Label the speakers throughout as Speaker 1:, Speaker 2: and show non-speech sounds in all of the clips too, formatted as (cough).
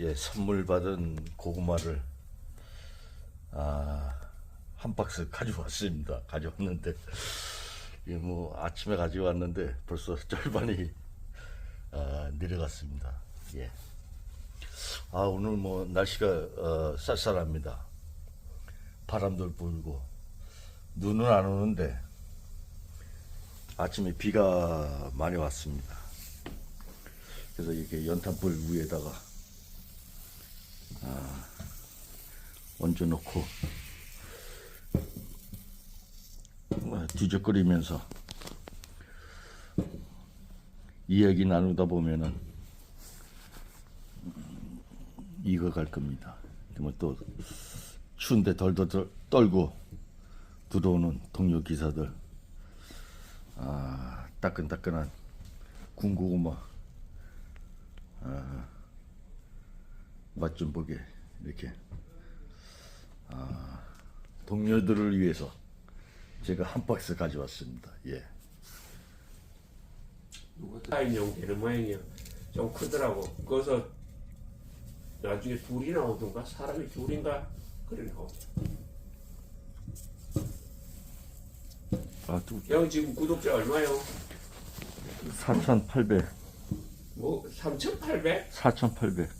Speaker 1: 예, 선물 받은 고구마를 아, 한 박스 가져왔습니다. 가져왔는데 이게 뭐 아침에 가져왔는데 벌써 (laughs) 절반이 아, 내려갔습니다. 예. 아 오늘 뭐 날씨가 어, 쌀쌀합니다. 바람도 불고 눈은 안 오는데 아침에 비가 많이 왔습니다. 그래서 이렇게 연탄불 위에다가 아, 얹어놓고 뭐 뒤적거리면서 이야기 나누다 보면은 음, 익어갈 겁니다. 그러면 또 추운데 덜덜 떨고 들어오는 동료 기사들 아 따끈따끈한 군고구마 아, 맛 좀 보게 이렇게 아, 동료들을 위해서 제가 한 박스 가져왔습니다. 예.
Speaker 2: 사인용 되는 모양이야. 좀 크더라고. 그래서 나중에 둘이 나오던가 사람이 둘인가 그래 나오.
Speaker 1: 아, 두,
Speaker 2: 형 지금 구독자 얼마요?
Speaker 1: 4,800,
Speaker 2: 뭐 3,800?
Speaker 1: 4,800.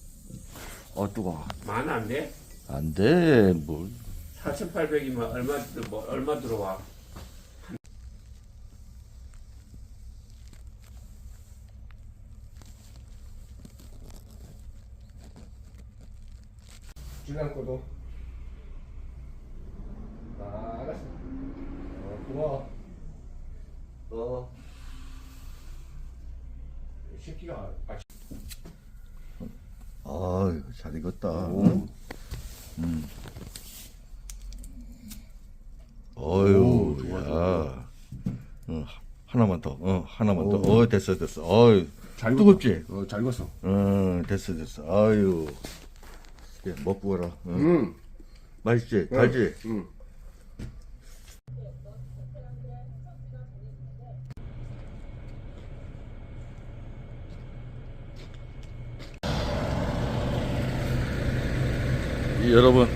Speaker 1: 어, 뜨거워.
Speaker 2: 만안 돼?
Speaker 1: 안 돼, 뭘.
Speaker 2: 4,800이면 얼마 들- 뭐 얼마 들어와?
Speaker 3: 준한 거도. 아, 알았어. 어, 고마워. 너. 이 새끼가 아,
Speaker 1: 아, 잘 익었다. 음. 어유, 야. 어, 하나만 더, 어, 하나만 더. 어, 됐어, 됐어. 어유,
Speaker 3: 잘
Speaker 1: 뜨겁지?
Speaker 3: 어, 잘 익었어.
Speaker 1: 어, 됐어, 됐어. 아유. 예, 먹고 가라. 어.
Speaker 3: 응.
Speaker 1: 맛있지? 달지?
Speaker 3: 응.
Speaker 1: 여러분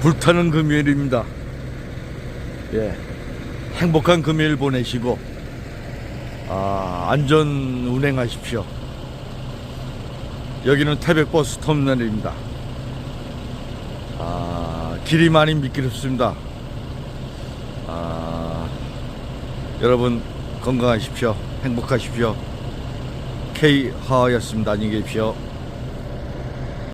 Speaker 1: 불타는 금요일입니다. 예, 행복한 금요일 보내시고 아, 안전 운행하십시오. 여기는 태백버스 터미널입니다. 아, 길이 많이 미끄럽습니다. 아, 여러분 건강하십시오. 행복하십시오. K 하였습니다. 안녕히 계십시오.